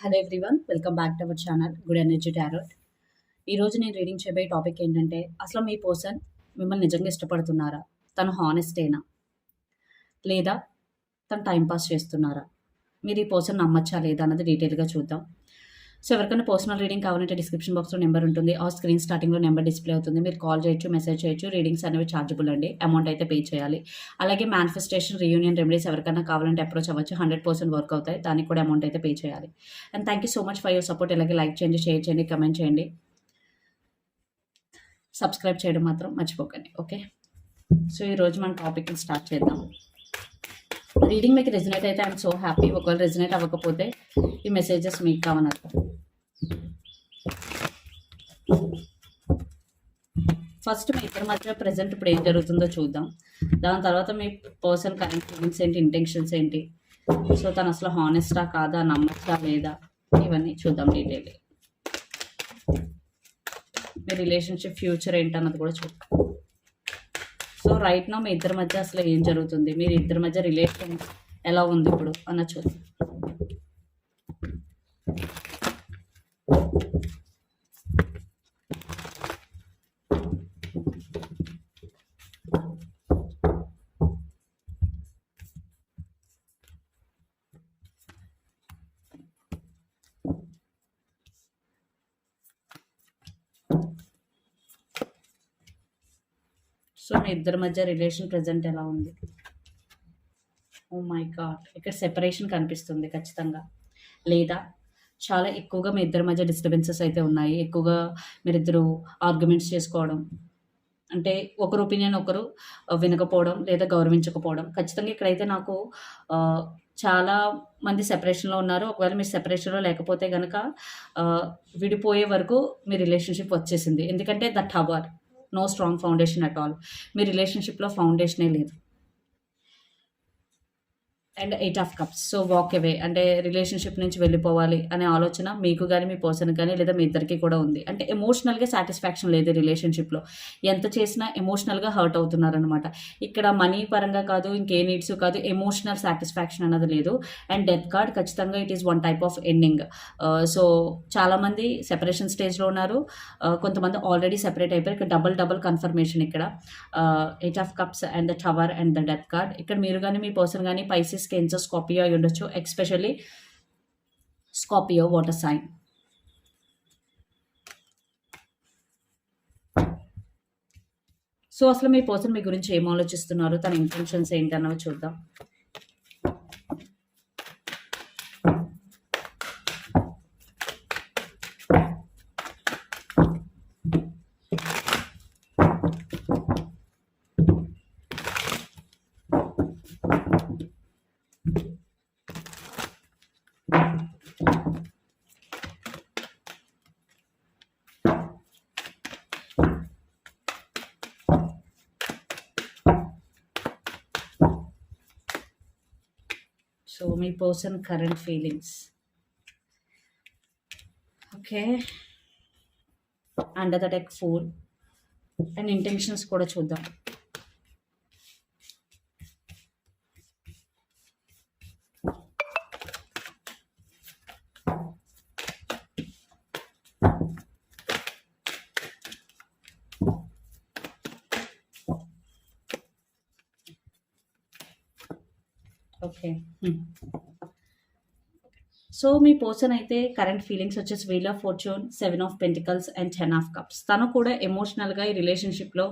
Hello everyone welcome back to our channel good energy tarot ఈరోజు నేను reading చేయబోయే topic ఏంటంటే అసలు మీ పర్సన్ మిమ్మల్ని నిజంగా ఇష్టపడుతున్నారా? తను హానెస్టేనా లేదా తను టైంపాస్ చేస్తున్నారా? మీరు ఈ పర్సన్ నమ్మచ్చా లేదా అన్నది డీటెయిల్గా చూద్దాం. సో ఎవరికైనా పర్సనల్ రీడింగ్ కావాలంటే డిస్క్రిప్షన్ బాక్స్లో నెంబర్ ఉంటుంది. ఆ స్క్రీన్ స్టార్టింగ్లో నెంబర్ డిస్ప్లే అవుతుంది. మీరు కాల్ చేయొచ్చు మెసేజ్ చేయొచ్చు. రీడింగ్స్ అనేవి ఛార్జబుల్ అండి. అమౌంట్ అయితే పే చేయాలి. అలాగే మేనిఫెస్టేషన్ రీయూనియన్ రెమెడీస్ ఎవరికైనా కావాలంటే అప్రోచ్ అవ్వచ్చు. హండ్రెడ్ పర్సెంట్ వర్క్ అవుతాయి. దానికి కూడా అమౌంట్ అయితే పే చేయాలి. And thank you so much for your support ఇలాగే లైక్ చేయండి షేర్ చేయండి కమెంట్ చేయండి. సబ్స్క్రైబ్ చేయడం మాత్రం మర్చిపోకండి. ఓకే సో ఈరోజు మన టాపిక్ స్టార్ట్ చేద్దాం. రీడింగ్ మీకు రెజినేట్ అయితే ఐఎమ్ సో హ్యాపీ ఒకవేళ రెజినేట్ అవ్వకపోతే ఈ మెసేజెస్ మీకు కావనర్థం. ఫస్ట్ మీ ఇద్దరి మధ్య ప్రజెంట్ ఇప్పుడు ఏం జరుగుతుందో చూద్దాం. దాని తర్వాత మీ పర్సన్ కరెంట్ ఫీలింగ్స్ ఏంటి ఇంటెన్షన్స్ ఏంటి? సో తను అసలు హానెస్టా కాదా నమ్మచ్చా లేదా? ఇవన్నీ చూద్దాం డీటెయిల్ మీ రిలేషన్షిప్ ఫ్యూచర్ ఏంటన్నది కూడా చూద్దాం. సో రైట్ నా మీ ఇద్దరి మధ్య అసలు ఏం జరుగుతుంది? మీరు ఇద్దరి మధ్య రిలేషన్ ఎలా ఉంది ఇప్పుడు? అన్న చూద్దాం. మీ ఇద్దరి మధ్య రిలేషన్ ప్రజెంట్ ఎలా ఉంది? ఓ మై గాడ్ ఇక్కడ సెపరేషన్ కనిపిస్తుంది ఖచ్చితంగా. లేదా చాలా ఎక్కువగా మీ ఇద్దరి మధ్య డిస్టర్బెన్సెస్ అయితే ఉన్నాయి. ఎక్కువగా మీరిద్దరు ఆర్గ్యుమెంట్స్ చేసుకోవడం. అంటే ఒకరు ఒపీనియన్ ఒకరు uh, వినకపోవడం లేదా గౌరవించకపోవడం. ఖచ్చితంగా ఇక్కడైతే నాకు uh, చాలా మంది సెపరేషన్లో ఉన్నారు. ఒకవేళ మీరు సెపరేషన్లో లేకపోతే కనుక uh, విడిపోయే వరకు మీ రిలేషన్షిప్ వచ్చేసింది. ఎందుకంటే that hour no strong foundation at all. మీ రిలేషన్షిప్లో ఫౌండేషనే లేదు. And eight of cups. So walk away. అంటే రిలేషన్షిప్ నుంచి వెళ్ళిపోవాలి అనే ఆలోచన మీకు కానీ మీ పర్సన్ కానీ లేదా మీ ఇద్దరికి కూడా ఉంది. అంటే ఎమోషనల్గా సాటిస్ఫాక్షన్ లేదు రిలేషన్షిప్లో. ఎంత చేసినా ఎమోషనల్గా హర్ట్ అవుతున్నారనమాట ఇక్కడ మనీ పరంగా కాదు ఇంకే నీడ్స్ కాదు ఎమోషనల్ సాటిస్ఫాక్షన్ అన్నది లేదు. అండ్ డెత్ కార్డ్ ఖచ్చితంగా it is one type of ending. So చాలామంది సెపరేషన్ స్టేజ్లో ఉన్నారు. కొంతమంది ఆల్రెడీ సెపరేట్ అయిపోయారు. ఇక్కడ డబల్ డబల్ కన్ఫర్మేషన్ ఇక్కడ. Eight of Cups and the Tower and the Death card. ఇక్కడ మీరు కానీ మీ పర్సన్ కానీ పైసెస్ కెన్సర్ స్కాపియో అయి ఉండొచ్చు especially Scorpio water sign. So అసలు మీ పర్సన్ మీ గురించి ఏం ఆలోచిస్తున్నారు? తన ఇంటెన్షన్స్ ఏంటన్నవి చూద్దాం so me person current feelings. Okay? Under the tech four and intentions కూడా చూద్దాం. ఓకే సో మీ పర్సన్ అయితే కరెంట్ ఫీలింగ్స్ వచ్చేసి wheel of fortune seven of pentacles and ten of cups తను కూడా ఎమోషనల్గా ఈ రిలేషన్షిప్లో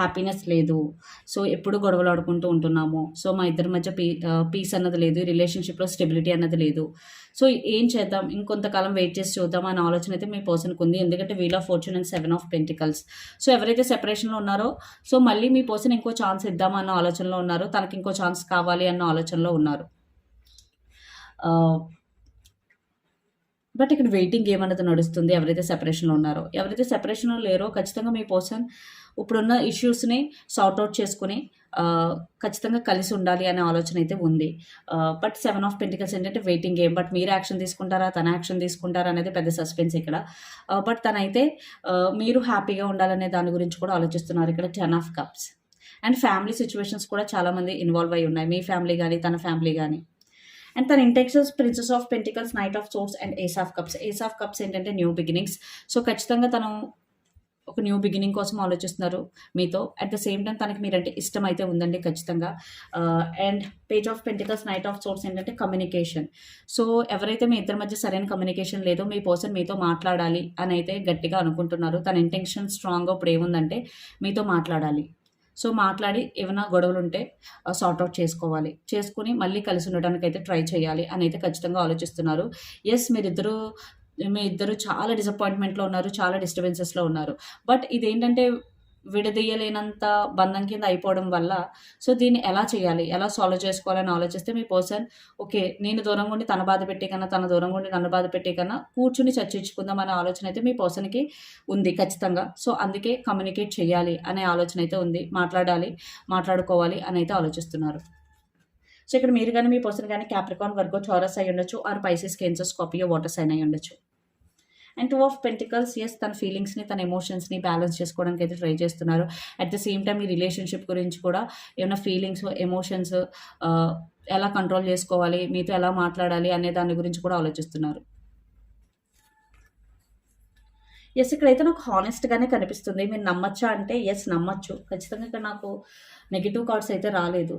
హ్యాపీనెస్ లేదు. సో ఎప్పుడు గొడవలు ఆడుకుంటూ ఉంటున్నాము. సో మా ఇద్దరి మధ్య పీ పీస్ అన్నది లేదు రిలేషన్షిప్లో స్టెబిలిటీ అన్నది లేదు. సో ఏం చేద్దాం? ఇంకొంతకాలం వెయిట్ చేసి చూద్దాం అనే ఆలోచన అయితే మీ పర్సన్కి ఉంది ఎందుకంటే wheel of fortune and seven of pentacles so ఎవరైతే సెపరేషన్లో ఉన్నారో సో మళ్ళీ మీ పర్సన్ ఇంకో ఛాన్స్ ఇద్దాం అన్న ఆలోచనలో ఉన్నారు. తనకి ఇంకో ఛాన్స్ కావాలి అన్న ఆలోచనలో ఉన్నారు. బట్ ఇక్కడ వెయిటింగ్ గేమ్ అనేది నడుస్తుంది ఎవరైతే సెపరేషన్లో ఉన్నారో. ఎవరైతే సెపరేషన్లో లేరో ఖచ్చితంగా మీ పర్సన్ ఇప్పుడున్న ఇష్యూస్ని సార్ట్అవుట్ చేసుకుని ఖచ్చితంగా కలిసి ఉండాలి అనే ఆలోచన అయితే ఉంది. బట్ సెవెన్ ఆఫ్ పెంటికల్స్ ఏంటంటే వెయిటింగ్ గేమ్ బట్ మీరు యాక్షన్ తీసుకుంటారా తన యాక్షన్ తీసుకుంటారా అనేది పెద్ద సస్పెన్స్ ఇక్కడ. బట్ తనైతే మీరు హ్యాపీగా ఉండాలనే దాని గురించి కూడా ఆలోచిస్తున్నారు ఇక్కడ ten of cups and family situations కూడా చాలామంది ఇన్వాల్వ్ అయి ఉన్నాయి. మీ ఫ్యామిలీ కానీ తన ఫ్యామిలీ కానీ అండ్ తన ఇంటెక్సెస్ princess of pentacles knight of swords and ace of cups ace of cups ఏంటంటే న్యూ బిగినింగ్స్ సో ఖచ్చితంగా తను ఒక న్యూ బిగినింగ్ కోసం ఆలోచిస్తున్నారు మీతో. అట్ ద సేమ్ టైం తనకి మీరంటే ఇష్టం అయితే ఉందండి ఖచ్చితంగా. And page of pentacles knight of swords ఏంటంటే కమ్యూనికేషన్ సో ఎవరైతే మీ ఇద్దరి మధ్య సరైన కమ్యూనికేషన్ లేదో మీ పర్సన్ మీతో మాట్లాడాలి అని అయితే గట్టిగా అనుకుంటున్నారు. తన ఇంటెన్షన్ స్ట్రాంగ్గా ఇప్పుడు ఏముందంటే మీతో మాట్లాడాలి. సో మాట్లాడి ఏమైనా గొడవలు ఉంటే సార్ట్అవుట్ చేసుకోవాలి. చేసుకుని మళ్ళీ కలిసి ఉండడానికి అయితే ట్రై చేయాలి అని అయితే ఖచ్చితంగా ఆలోచిస్తున్నారు. ఎస్ మీరిద్దరూ మీ ఇద్దరు చాలా డిసప్పాయింట్మెంట్లో ఉన్నారు చాలా డిస్టర్బెన్సెస్లో ఉన్నారు. బట్ ఇదేంటంటే విడదీయలేనంత బంధం కింద అయిపోవడం వల్ల సో దీన్ని ఎలా చేయాలి? ఎలా సాల్వ్ చేసుకోవాలని ఆలోచిస్తే మీ పర్సన్ ఓకే నేను దూరం ఉండి తన బాధ పెట్టే కన్నా తన దూరం ఉండి నన్ను బాధ పెట్టే కన్నా కూర్చుని చర్చించుకుందాం అనే ఆలోచన అయితే మీ పర్సన్కి ఉంది ఖచ్చితంగా. సో అందుకే కమ్యూనికేట్ చేయాలి అనే ఆలోచన అయితే ఉంది. మాట్లాడాలి మాట్లాడుకోవాలి అని అయితే ఆలోచిస్తున్నారు. సో ఇక్కడ మీరు కానీ మీ పర్సన్ కానీ క్యాప్రికాన్ వర్గో చౌరస్ అయి ఉండొచ్చు or Pisces Cancer Scorpio water sign అయి ఉండొచ్చు. And two of pentacles as తన ఫీలింగ్స్ని తన ఎమోషన్స్ని బ్యాలెన్స్ చేసుకోవడానికి అయితే ట్రై చేస్తున్నారు. అట్ ద సేమ్ టైం ఈ రిలేషన్షిప్ గురించి కూడా ఏమైనా ఫీలింగ్స్ ఎమోషన్స్ uh, ఎలా కంట్రోల్ చేసుకోవాలి మీతో ఎలా మాట్లాడాలి అనే దాని గురించి కూడా ఆలోచిస్తున్నారు. ఎస్ ఇక్కడైతే నాకు హానెస్ట్గానే కనిపిస్తుంది. మీరు నమ్మచ్చా అంటే ఎస్ నమ్మచ్చు. ఖచ్చితంగా ఇక్కడ నాకు నెగిటివ్ కార్డ్స్ అయితే రాలేదు.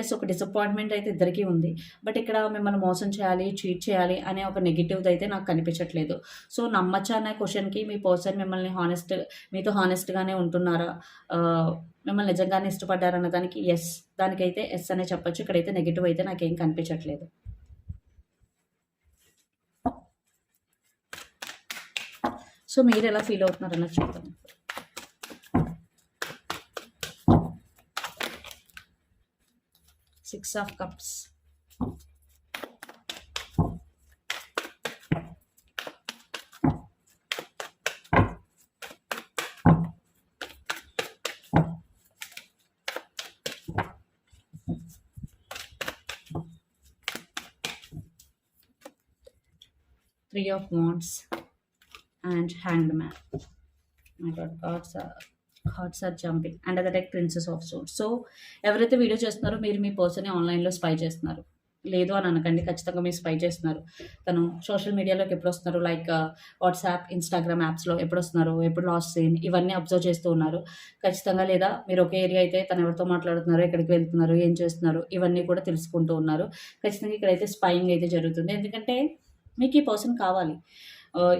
ఎస్ ఒక డిసప్పాయింట్మెంట్ అయితే ఇద్దరికీ ఉంది. బట్ ఇక్కడ మిమ్మల్ని మోసం చేయాలి చీట్ చేయాలి అనే ఒక నెగిటివ్ది అయితే నాకు కనిపించట్లేదు. సో నమ్మచ్చా అనే క్వశ్చన్కి మీ పర్సన్ మిమ్మల్ని హానెస్ట్ మీతో హానెస్ట్గానే ఉంటున్నారా? మిమ్మల్ని నిజంగానే ఇష్టపడ్డారన్న దానికి ఎస్ దానికైతే ఎస్ అనే చెప్పచ్చు. ఇక్కడైతే నెగిటివ్ అయితే నాకేం కనిపించట్లేదు. సో మీరు ఎలా ఫీల్ అవుతున్నారన్నది చూద్దాం six of cups three of wands and hanged man. My god, cards are cards are jumping and other deck princess of swords so ఎవరైతే వీడియో చేస్తున్నారో మీరు మీ పర్సన్ని ఆన్లైన్లో స్పై చేస్తున్నారు. లేదు అని అనకండి ఖచ్చితంగా మీరు స్పై చేస్తున్నారు. తను సోషల్ మీడియాలోకి ఎప్పుడు వస్తున్నారు? లైక్ వాట్సాప్ ఇన్స్టాగ్రామ్ యాప్స్లో ఎప్పుడు వస్తున్నారు? ఎప్పుడు లాస్ట్ సీన్ ఇవన్నీ అబ్జర్వ్ చేస్తూ ఉన్నారు. ఖచ్చితంగా లేదా మీరు ఒక ఏరియా అయితే తను ఎవరితో మాట్లాడుతున్నారు ఎక్కడికి వెళ్తున్నారు ఏం చేస్తున్నారు ఇవన్నీ కూడా తెలుసుకుంటూ ఉన్నారు. ఖచ్చితంగా ఇక్కడైతే స్పైయింగ్ అయితే జరుగుతుంది. ఎందుకంటే మీకు ఈ పర్సన్ కావాలి.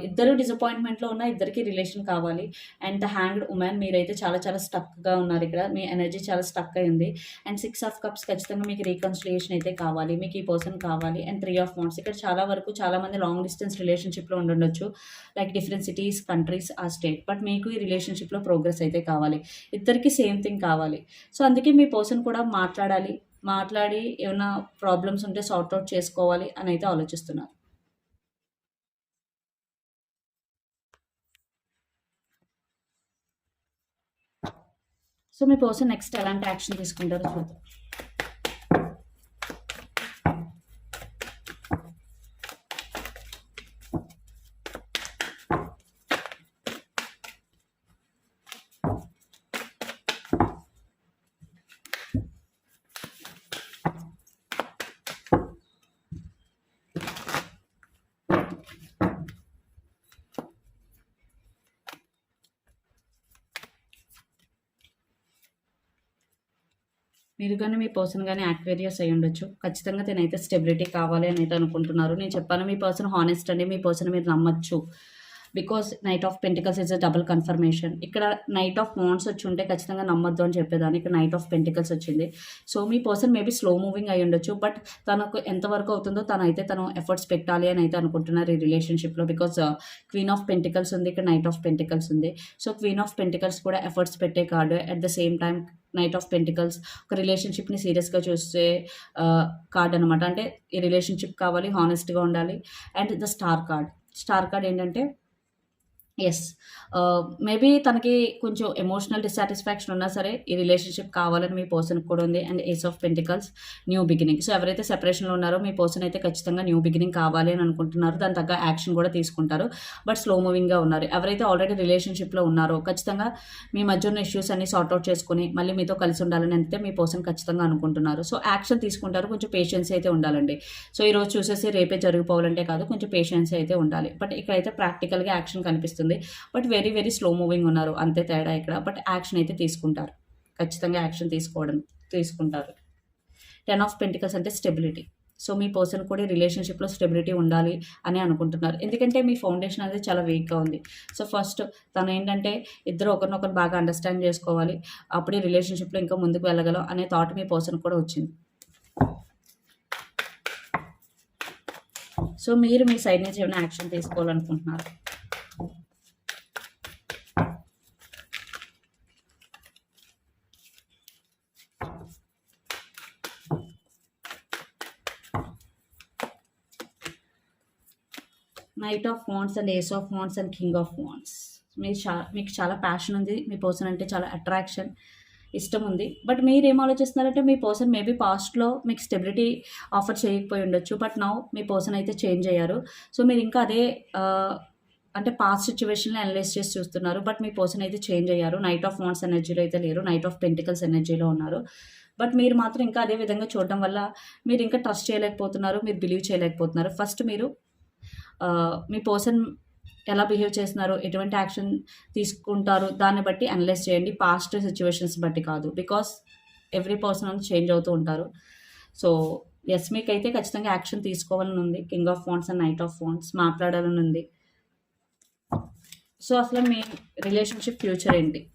ఇద్దరు డిసప్పాయింట్మెంట్లో ఉన్న ఇద్దరికి రిలేషన్ కావాలి. అండ్ ద హ్యాంగ్డ్ ఉమెన్ మీరైతే చాలా చాలా స్టక్గా ఉన్నారు ఇక్కడ. మీ ఎనర్జీ చాలా స్టక్ అయింది. అండ్ సిక్స్ ఆఫ్ కప్స్ ఖచ్చితంగా మీకు రీకన్సిలియేషన్ అయితే కావాలి. మీకు ఈ పర్సన్ కావాలి. అండ్ త్రీ ఆఫ్ మౌంట్స్ ఇక్కడ చాలా వరకు చాలా మంది లాంగ్ డిస్టెన్స్ రిలేషన్షిప్లో ఉండొచ్చు లైక్ డిఫరెంట్ సిటీస్ కంట్రీస్ ఆ స్టేట్ బట్ మీకు ఈ రిలేషన్షిప్లో ప్రోగ్రెస్ అయితే కావాలి. ఇద్దరికి సేమ్ థింగ్ కావాలి. సో అందుకే మీ పర్సన్ కూడా మాట్లాడాలి. మాట్లాడి ఏమైనా ప్రాబ్లమ్స్ ఉంటే సార్ట్అవుట్ చేసుకోవాలి అని అయితే ఆలోచిస్తున్నారు. సో మీ పర్సన్ నెక్స్ట్ ఎలాంటి యాక్షన్ తీసుకుంటారో చూద్దాం. మీరు కానీ మీ పర్సన్ కానీ యాక్వేరియస్ అయి ఉండొచ్చు. ఖచ్చితంగా తినైతే స్టెబిలిటీ కావాలి అని అయితే అనుకుంటున్నారు. నేను చెప్పాను మీ పర్సన్ హానెస్ట్ అండి మీ పర్సన్ మీరు నమ్మచ్చు. Because knight of pentacles is a double confirmation. ఇక్కడ నైట్ ఆఫ్ మౌంట్స్ వచ్చి ఉంటే ఖచ్చితంగా నమ్మద్దు అని చెప్పేదాన్ని ఇక్కడ నైట్ ఆఫ్ పెంటికల్స్ వచ్చింది. సో మీ పర్సన్ మేబీ స్లో మూవింగ్ అయి ఉండొచ్చు బట్ తనకు ఎంతవరకు అవుతుందో తనైతే తను ఎఫర్ట్స్ పెట్టాలి అని అయితే అనుకుంటున్నారు ఈ రిలేషన్షిప్లో because uh, queen of pentacles ఉంది ఇక్కడ నైట్ ఆఫ్ పెంటికల్స్ ఉంది. సో క్వీన్ ఆఫ్ పెంటికల్స్ కూడా ఎఫర్ట్స్ పెట్టే card. At the same time knight of pentacles ఒక రిలేషన్షిప్ని సీరియస్గా చూసే కార్డ్ అనమాట అంటే ఈ రిలేషన్షిప్ కావాలి హానెస్ట్గా ఉండాలి. And the star card. Star card ఏంటంటే ఎస్ మేబీ uh, తనకి కొంచెం ఎమోషనల్ డిస్సాటిస్ఫాక్షన్ ఉన్నా సరే ఈ రిలేషన్షిప్ కావాలని మీ పర్సన్కి కూడా ఉంది. And ace of pentacles new beginning so ఎవరైతే సెపరేషన్లో ఉన్నారో మీ పర్సన్ అయితే ఖచ్చితంగా న్యూ బిగినింగ్ కావాలి అని అనుకుంటున్నారు. దాని తగ్గ యాక్షన్ కూడా తీసుకుంటారు. బట్ స్లో మూవింగ్గా ఉన్నారు. ఎవరైతే ఆల్రెడీ రిలేషన్షిప్లో ఉన్నారో ఖచ్చితంగా మీ మధ్య ఉన్న ఇష్యూస్ అన్ని సార్ట్అవుట్ చేసుకుని మళ్ళీ మీతో కలిసి ఉండాలని అయితే మీ పర్సన్ ఖచ్చితంగా అనుకుంటున్నారు. సో యాక్షన్ తీసుకుంటారు. కొంచెం పేషెన్స్ అయితే ఉండాలండి. సో ఈరోజు చూసేసి రేపే జరిగిపోవాలంటే కాదు కొంచెం పేషెన్స్ అయితే ఉండాలి. బట్ ఇక్కడైతే ప్రాక్టికల్గా యాక్షన్ కనిపిస్తుంది. But very very slow moving ఉన్నారు. అంతే తేడా ఇక్కడ. బట్ యాక్షన్ అయితే తీసుకుంటారు. ఖచ్చితంగా యాక్షన్ తీసుకోవడం తీసుకుంటారు. టెన్ ఆఫ్ పెంటికల్స్ అంటే స్టెబిలిటీ. సో మీ పర్సన్ కూడా రిలేషన్షిప్లో స్టెబిలిటీ ఉండాలి అని అనుకుంటున్నారు. ఎందుకంటే మీ ఫౌండేషన్ అనేది చాలా వీక్గా ఉంది. సో ఫస్ట్ తను ఏంటంటే ఇద్దరు ఒకరినొకరు బాగా అండర్స్టాండ్ చేసుకోవాలి. అప్పుడే రిలేషన్షిప్లో ఇంకా ముందుకు వెళ్ళగలం అనే థాట్ మీ పర్సన్ కూడా వచ్చింది. సో మీరు మీ సైడ్ నుంచి ఏమైనా action తీసుకోవాలనుకుంటున్నారు? Knight of wands and ace of wands and king of wands మీరు చా మీకు చాలా ప్యాషన్ ఉంది. మీ పర్సన్ అంటే చాలా అట్రాక్షన్ ఇష్టం ఉంది. బట్ మీరు ఏం ఆలోచిస్తున్నారంటే మీ పర్సన్ మేబీ పాస్ట్లో మీకు స్టెబిలిటీ ఆఫర్ చేయకపోయి ఉండొచ్చు. బట్ నౌ మీ పర్సన్ అయితే చేంజ్ అయ్యారు. సో మీరు ఇంకా అదే అంటే పాస్ట్ సిచ్యువేషన్లో అనలైజ్ చేసి చూస్తున్నారు. బట్ మీ పర్సన్ అయితే చేంజ్ అయ్యారు. నైట్ ఆఫ్ వాన్స్ ఎనర్జీలో అయితే లేరు. నైట్ ఆఫ్ పెంటికల్స్ ఎనర్జీలో ఉన్నారు. బట్ మీరు మాత్రం ఇంకా అదే విధంగా చూడడం వల్ల మీరు ఇంకా ట్రస్ట్ చేయలేకపోతున్నారు. మీరు బిలీవ్ చేయలేకపోతున్నారు. ఫస్ట్ మీరు మీ పర్సన్ ఎలా బిహేవ్ చేస్తున్నారు? ఎటువంటి యాక్షన్ తీసుకుంటారు? దాన్ని బట్టి అనలైజ్ చేయండి. పాస్ట్ సిచ్యువేషన్స్ బట్టి కాదు. బికాస్ ఎవ్రీ పర్సన్ చేంజ్ అవుతూ ఉంటారు. సో ఎస్ మీకైతే ఖచ్చితంగా యాక్షన్ తీసుకోవాలని ఉంది. King of phones and knight of phones మాట్లాడాలని ఉంది. సో అసలు మీ రిలేషన్షిప్ ఫ్యూచర్ ఏంటి?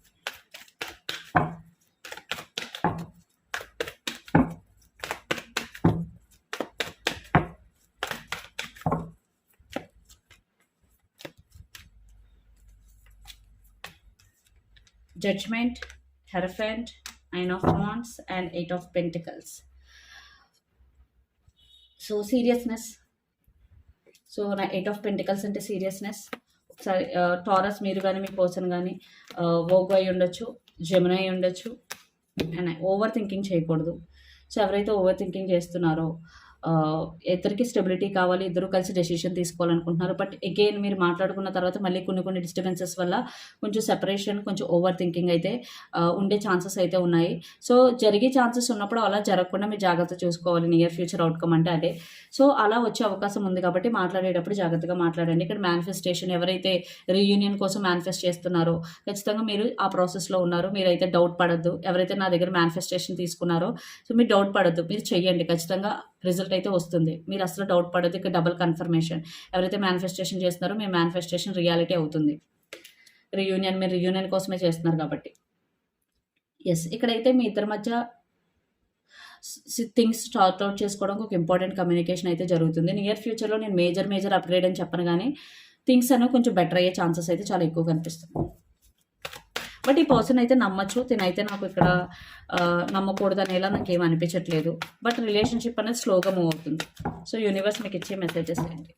Judgment, Hierophant, Nine of Wands, and Eight of Pentacles. So seriousness so నా ఎయిట్ ఆఫ్ పెంటికల్స్ అంటే సీరియస్నెస్ ఒకసారి టారస్ మీరు కానీ మీ పర్సన్ కానీ ఓగు అయి ఉండొచ్చు జమున అయి ఉండొచ్చు అండ్ ఓవర్ థింకింగ్ చేయకూడదు. సో ఎవరైతే ఓవర్ థింకింగ్ చేస్తున్నారో ఇద్దరికి స్టెబిలిటీ కావాలి ఇద్దరు కలిసి డెసిషన్ తీసుకోవాలనుకుంటున్నారు. బట్ అగైన్ మీరు మాట్లాడుకున్న తర్వాత మళ్ళీ కొన్ని కొన్ని డిస్టర్బెన్సెస్ వల్ల కొంచెం సెపరేషన్ కొంచెం ఓవర్ థింకింగ్ అయితే ఉండే ఛాన్సెస్ అయితే ఉన్నాయి. సో జరిగే ఛాన్సెస్ ఉన్నప్పుడు అలా జరగకుండా మీరు జాగ్రత్త చూసుకోవాలి నియర్ ఫ్యూచర్ అవుట్కమ్ అంటే అదే. సో అలా వచ్చే అవకాశం ఉంది కాబట్టి మాట్లాడేటప్పుడు జాగ్రత్తగా మాట్లాడండి. ఇక్కడ మేనిఫెస్టేషన్ ఎవరైతే రీయూనియన్ కోసం మేనిఫెస్ట్ చేస్తున్నారో ఖచ్చితంగా మీరు ఆ ప్రాసెస్లో ఉన్నారు. మీరైతే డౌట్ పడద్దు. ఎవరైతే నా దగ్గర మేనిఫెస్టేషన్ తీసుకున్నారో సో మీరు డౌట్ పడద్దు. మీరు చెయ్యండి. ఖచ్చితంగా రిజల్ట్ అయితే వస్తుంది. మీరు అసలు డౌట్ పడదు ఇక డబుల్ కన్ఫర్మేషన్. ఎవరైతే మేనిఫెస్టేషన్ చేస్తున్నారో మీ మేనిఫెస్టేషన్ రియాలిటీ అవుతుంది. రియూనియన్ మీరు రియూనియన్ కోసమే చేస్తున్నారు కాబట్టి. ఎస్ ఇక్కడైతే మీ ఇద్దరి మధ్య థింగ్స్ స్టార్ట్ అవుట్ చేసుకోవడానికి ఒక ఇంపార్టెంట్ కమ్యూనికేషన్ అయితే జరుగుతుంది. నియర్ ఫ్యూచర్లో నేను మేజర్ మేజర్ అప్గ్రేడ్ అని చెప్పను కానీ థింగ్స్ అనేవి కొంచెం బెటర్ అయ్యే ఛాన్సెస్ అయితే చాలా ఎక్కువ కనిపిస్తుంది. బట్ ఈ పర్సన్ అయితే నమ్మచ్చు తినైతే నాకు ఇక్కడ నమ్మకూడదు అనేలా నాకు ఏం అనిపించట్లేదు. బట్ రిలేషన్షిప్ అనేది స్లోగా మూవ్ అవుతుంది. సో యూనివర్స్ మీకు ఇచ్చే మెసేజెస్ ఏంటి?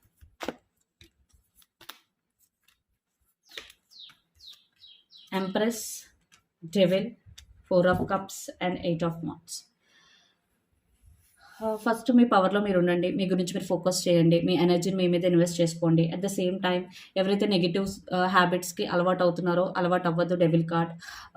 Empress devil four of cups and eight of wands Uh, first మీ పవర్లో మీరు ఉండండి మీ గురించి మీరు ఫోకస్ చేయండి. మీ ఎనర్జీని మీ మీద ఇన్వెస్ట్ చేసుకోండి. అట్ ద సేమ్ టైం ఎవరైతే నెగిటివ్ హ్యాబిట్స్కి uh, అలవాటు అవుతున్నారో అలవాటు అవ్వద్దు డెబిల్ కార్డ్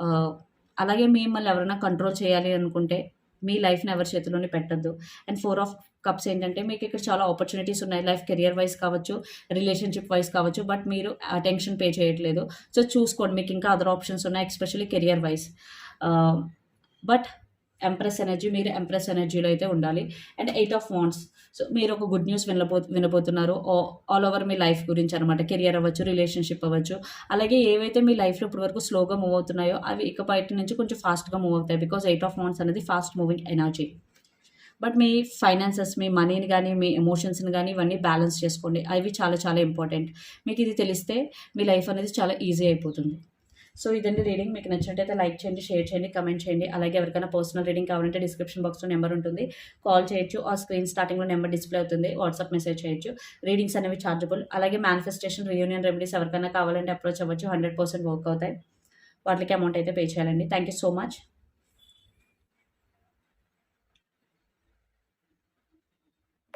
uh, అలాగే మిమ్మల్ని ఎవరైనా కంట్రోల్ చేయాలి అనుకుంటే మీ లైఫ్ని ఎవరి చేతిలోనే పెట్టద్దు. అండ్ ఫోర్ ఆఫ్ కప్స్ ఏంటంటే మీకు ఇక్కడ చాలా ఆపర్చునిటీస్ ఉన్నాయి. లైఫ్ కెరియర్ వైజ్ కావచ్చు రిలేషన్షిప్ వైజ్ కావచ్చు బట్ మీరు అటెన్షన్ పే చేయట్లేదు. సో చూసుకోండి. మీకు ఇంకా అదర్ ఆప్షన్స్ ఉన్నాయి especially career wise but Empress energy మీరు ఎంప్రెస్ ఎనర్జీలో అయితే ఉండాలి. And Eight of Wands so మీరు ఒక గుడ్ న్యూస్ వినపో వినబోతున్నారు. ఆల్ ఓవర్ మీ లైఫ్ గురించి అనమాట కెరియర్ అవ్వచ్చు రిలేషన్షిప్ అవ్వచ్చు. అలాగే ఏవైతే మీ లైఫ్లో ఇప్పటి వరకు స్లోగా మూవ్ అవుతున్నాయో అవి ఇక బయట నుంచి కొంచెం ఫాస్ట్గా మూవ్ అవుతాయి. బికాస్ ఎయిట్ ఆఫ్ వాన్స్ అనేది ఫాస్ట్ మూవింగ్ ఎనర్జీ బట్ మీ ఫైనాన్సెస్ మీ మనీని కానీ మీ ఎమోషన్స్ని కానీ ఇవన్నీ బ్యాలెన్స్ చేసుకోండి. అవి చాలా చాలా ఇంపార్టెంట్ మీకు ఇది తెలిస్తే మీ లైఫ్ అనేది చాలా ఈజీ అయిపోతుంది. సో ఇదండి రీడింగ్. మీకు నచ్చినట్టయితే లైక్ చేయండి షేర్ చేయండి కమెంట్ చేయండి. అలాగే ఎవరికైనా పర్సనల్ రీడింగ్ కావాలంటే డిస్క్రిప్షన్ బాక్స్లో నెంబర్ ఉంటుంది. కాల్ చేయొచ్చు. ఆ స్క్రీన్ స్టార్టింగ్లో నెంబర్ డిస్ప్లే అవుతుంది. వాట్సాప్ మెసేజ్ చేయొచ్చు. రీడింగ్స్ అనేవి ఛార్జబుల్ అలాగే మేనిఫెస్టేషన్ రియూనియన్ రెమెడీస్ ఎవరికైనా కావాలంటే అప్రోచ్ అవ్వచ్చు. హండ్రెడ్ పర్సెంట్ వర్క్ అవుతాయి. వాటికి అమౌంట్ అయితే పే చేయాలండి. Thank you so much